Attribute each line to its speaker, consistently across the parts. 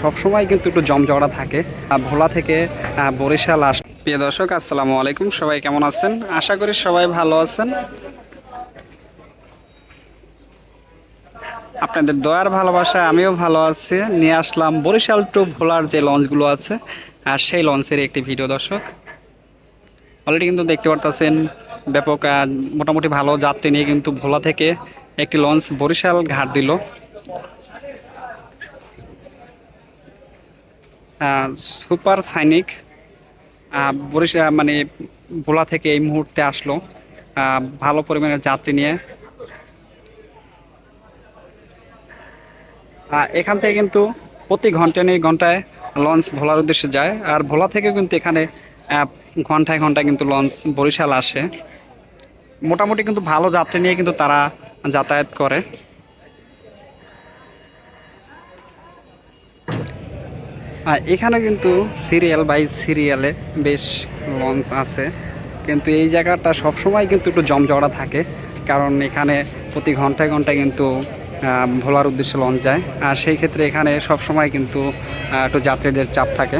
Speaker 1: সবসময় কিন্তু একটু জমজড়া থাকে। ভোলা থেকে বরিশাল আস প্রিয় দর্শক, আসসালামু আলাইকুম। সবাই কেমন আছেন? আশা করি সবাই ভালো আছেন। আপনাদের দয়ার ভালোবাসা, আমিও ভালো আছি। নিয়ে আসলাম বরিশাল টু ভোলার যে লঞ্চগুলো আছে, আর সেই লঞ্চের একটি ভিডিও দর্শক। অলরেডি কিন্তু দেখতে পারতেছেন, ব্যাপক মোটামুটি ভালো যাত্রী নিয়ে কিন্তু ভোলা থেকে একটি লঞ্চ বরিশাল ঘাট দিল। সুপার সাইনিক আহ, বরিশাল মানে ভোলা থেকে এই মুহূর্তে আসলো। ভালো পরিমাণের যাত্রী নিয়ে। এখান থেকে কিন্তু প্রতি ঘন্টায় নিয়ে ঘন্টায় লঞ্চ ভোলার উদ্দেশ্যে যায়। আর ভোলা থেকে কিন্তু এখানে ঘন্টায় ঘন্টায় কিন্তু লঞ্চ বরিশাল আসে। মোটামুটি কিন্তু ভালো যাত্রী নিয়ে কিন্তু তারা যাতায়াত করে। আর এখানে কিন্তু সিরিয়াল বাই সিরিয়ালে বেশ লঞ্চ আছে। কিন্তু এই জায়গাটা সবসময় কিন্তু একটু জমজড়া থাকে। কারণ এখানে প্রতি ঘন্টায় ঘন্টায় কিন্তু ভোলার উদ্দেশ্যে লঞ্চ যায়। আর সেই ক্ষেত্রে এখানে সবসময় কিন্তু একটু যাত্রীদের চাপ থাকে।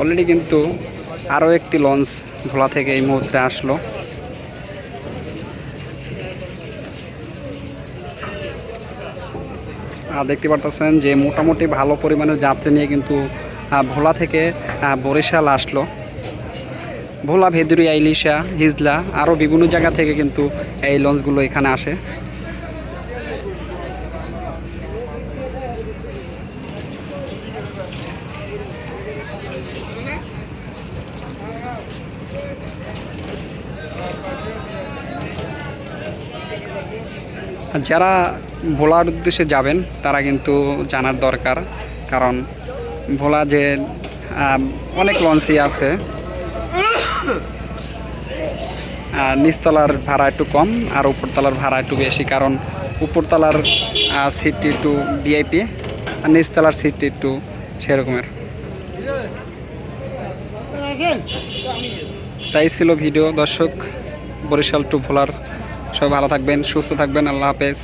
Speaker 1: অলরেডি কিন্তু আরও একটি লঞ্চ ভোলা থেকে এই মুহূর্তে আসলো। দেখতে পারতেছেন যে মোটামুটি ভালো পরিমাণের যাত্রী নিয়ে কিন্তু ভোলা থেকে বরিশাল আসলো। ভোলা ভেদুরিয়া ইলিশা হিজলা আরও বিভিন্ন জায়গা থেকে কিন্তু এই লঞ্চগুলো এখানে আসে। যারা ভোলার উদ্দেশ্যে যাবেন, তারা কিন্তু জানার দরকার। কারণ ভোলা যে অনেক লঞ্চই আছে। নিচতলার ভাড়া একটু কম আর উপরতলার ভাড়া একটু বেশি, কারণ উপরতলার সিটটি একটু ভিআইপি আর নিচতলার সিটটি একটু সেরকমের। তাই ছিল ভিডিও। দর্শক, বরিশাল টু ভোলার, সবাই ভালো থাকবেন, সুস্থ থাকবেন, আল্লাহ হাফেজ।